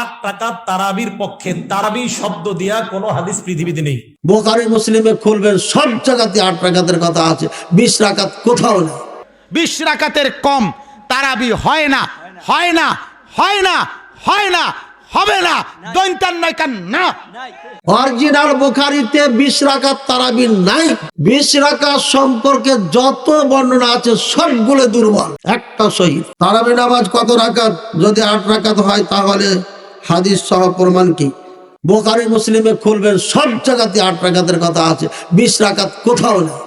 আট টাকা তারাবির পক্ষে তারাবি শব্দ দিয়া কোনো হাদিস পৃথিবীতে নেই। বোকারি মুসলিমে খুলবেন সব জায়গাতে আট রাকাতের কথা আছে বিশ রাকাত কোথাও নেই। বিশ রাকাতের কম তারাবি হয় না হয় না হয় না হয় না হবে না দৈন্তান নয়কান না। অরিজিনাল বোখারিতে বিশ রাকাত তারাবি নাই। বিশ রাকাত সম্পর্কে যত বর্ণনা আছে সবগুলো দুর্বল একটা সহি। তারাবি নামাজ কত রাকাত? যদি আট রাকাত হয় তাহলে হাদিস সহ প্রমাণ কি? বোখারি, মুসলিমে খুলবেন, সব জায়গাতে আট রাকাতের কথা আছে, বিশ রাকাত কোথাও নেই।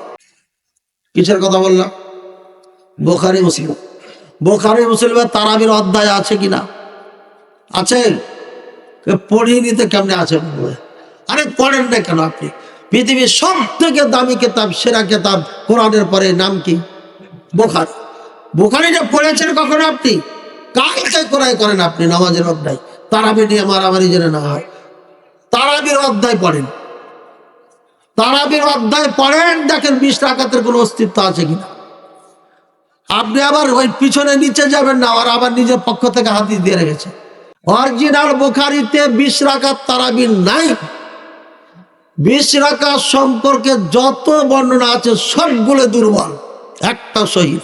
কিসের কথা বললাম? বোখারি, মুসলিম। বোখারি, মুসলিমে তারাবির অধ্যায় আছে কিনা আছে? পড়িয়ে নিতে কেমনে আছে আরে পড়েন না কেন আপনি? পৃথিবীর সব থেকে দামি কেতাব, সেরা কেতাব কোরআনের পরে নাম কি? বোখারি। বোখারিটা পড়েছেন কখনো আপনি? কালকে কোরআই করেন আপনি, নামাজের অধ্যায়। তারাবি নিয়ে মারামারি যেন না হয়। তারাবির অধ্যায় পড়েন। তারাবির অধ্যায় পড়েন, দেখেন বিশ টাকাতের কোনো অস্তিত্ব আছে কিনা। আপনি আবার ওই পিছনে নিচে যাবেন না, আর আবার নিজের পক্ষ থেকে হাতিয়ে দিয়ে রেখেছে। অরিজিনাল বোখারিতে বিশ রাকাত তারাবির নাই। বিশ রাকাত সম্পর্কে যত বর্ণনা আছে সবগুলো দুর্বল, একটা শহীদ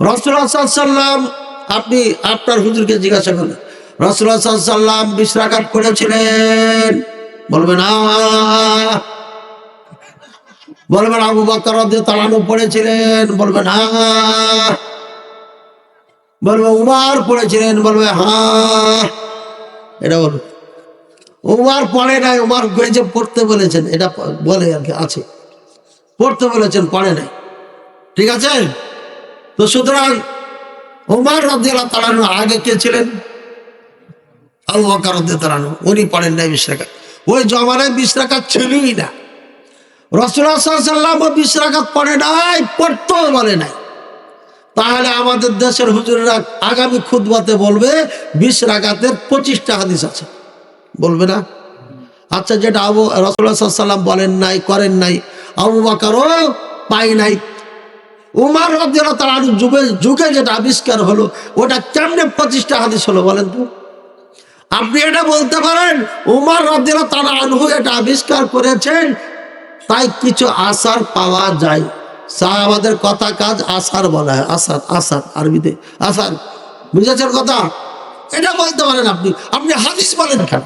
রসুল্লাহ সাল্লাম আপনি আপনার হুজুরকে জিজ্ঞাসা করলেন রসুল্লাহ সাল্লাম বিশ করেছিলেন বলবেন বলবেন, আবু বাক্কর তালানো পড়েছিলেন। বলবেন হ্যাঁ বলবে উমার পড়েছিলেন। বলবে হা এটা বলবে উমার পড়ে নাই, উমার যে পড়তে বলেছেন। এটা বলে আর কি, আছে। পড়তে বলেছেন, পড়ে নাই। ঠিক আছে? তো সুতরাং উমার রদিয়াল্লাহ তালানো আগে কে ছিলেন? আবু বাক্কর রদিয়া তালানো উনি পড়েন নাই বিশ টাকা ওই জমানায় বিশ টাকা ছিলই না। রসুল্লাহাম বিশ রাখাত পড়ে নাই, পড়তেও বলে নাই। তাহলে আমাদের দেশের হুজুররা আগামী খুদবাতে বলবে, বিশ রাখাতের পঁচিশটা হাদিস আছে। বলবে না? আচ্ছা যেটা আবু রসুল্লাহ সাল্লাম বলেন নাই, করেন নাই, আবু বাকারও পাই নাই। উমার রদিয়াল তার যুগে যুগে যেটা আবিষ্কার হলো, ওটা কেমনে পঁচিশটা হাদিস হলো বলেন তো? আপনি এটা বলতে পারেন? উমার রদিয়াল তার আনহু এটা আবিষ্কার করেছেন। তাই কিছু আসার পাওয়া যায়। সাহাবাদের কথা কাজ আসার বলা হয়। আসার আসার, আরবিতে আসার। বুঝেছেন কথা? এটা বলতে পারেন আপনি। আপনি হাদিস বলেন কেন?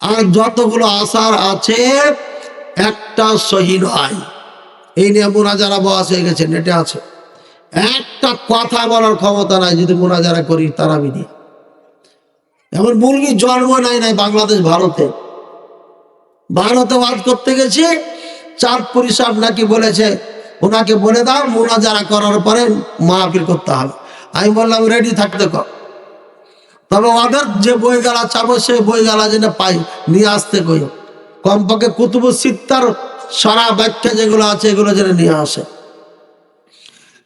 আর যতগুলো আসার আছে, একটা সহি এই নিয়ে মোনাজারা বয়স হয়ে গেছে, নেটে আছে। একটা কথা বলার ক্ষমতা নাই, যদি মোনাজারা করি তারা বিধি এমন মুরগি জন্ম নাই নাই বাংলাদেশ, ভারতে। ভারতে ওয়াজ করতে গেছি চাঁদপুরি সাহেব নাকি বলেছে, ওনাকে বলে দাও মোনা যারা করার পরে মাহফিল করতে হবে। আমি বললাম রেডি থাকতে কর। তবে ওদের যে বই গালা চাবো, সেই বই গালা যেন পাই, নিয়ে আসতে কই। কমপক্ষে কুতুবু সিত্তার সারা ব্যাখ্যা যেগুলো আছে, এগুলো যেন নিয়ে আসে।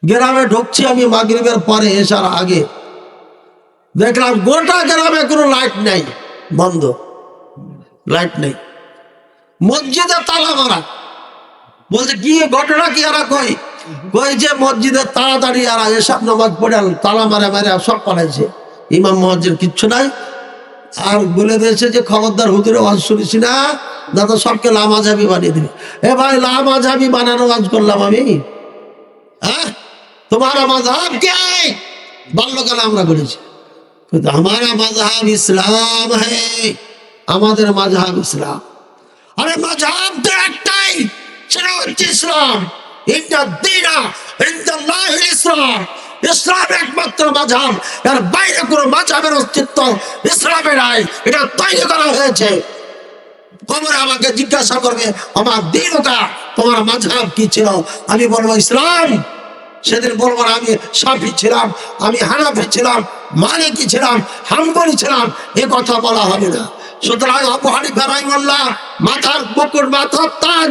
গ্রামে ঢুকছি আমি মাগরিবের পরে, এসার আগে। দেখলাম গোটা গ্রামে কোনো লাইট নাই, বন্ধ। লাইট নেই। মসজিদে তালা মারা। বলছে, কি ঘটনা কি আর কই কই যে মসজিদে তাড়াতাড়ি আর এসব নামাজ পড়ে তালা মারে মারে সব পালাইছে। ইমাম মসজিদ কিচ্ছু নাই। আর বলে দিয়েছে যে, খবরদার হুজুরে ওয়াজ শুনেছি না দাদা সবকে লামাজাবি বানিয়ে দিবি। এ ভাই, লামাজাবি বানানো কাজ করলাম আমি। হ্যাঁ? তোমার মাঝহাব কে? বাল্যকালে আমরা করেছি। আমার মাঝহাব ইসলাম হ্যাঁ আমাদের মাঝহাব ইসলাম। আরে মাঝহাব তো একটাই, সেটা হচ্ছে ইসলাম। কোনো এটা হয়েছে। কবর আমাকে জিজ্ঞাসা করবে, আমার তোমার কি ছিল? আমি বলব, ইসলাম। সেদিন বলব, আমি সাফি ছিলাম, আমি হানাফি ছিলাম। মালিকি ছিলাম, হাম্বলি ছিলাম, এ কথা বলা হবে না। সুতরাং অপহারি রাহিমাল্লাহ মাথার মুকুট মাথার তান।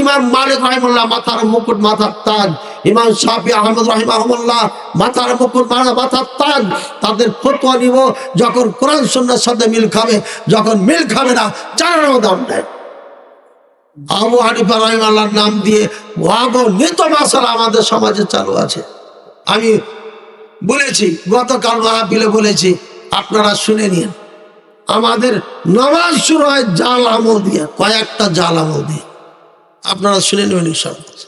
ইমাম মালিক রাহিমাল্লাহ মাথার মুকুট মাথার তাজ ইমাম শাফি আহমদ রাহিমাহুল্লাহ, মাথার মুকুট মাথা মাথার তাজ তাদের ফতোয়া নিব, যখন কোরআন সন্ন্যার সাথে মিল খাবে, যখন মিল খাবে না জানানো দাম দেয় আবু হানিফা রহিম নাম দিয়ে নিত মাসালা আমাদের সমাজে চালু আছে। আমি বলেছি, গতকাল মাহফিলে বলেছি, আপনারা শুনে নিন। আমাদের নামাজ শুরু হয় জাল আমল দিয়ে, কয়েকটা জাল আমল দিয়ে। আপনারা শুনে নেবেন ইনশাল্লাহ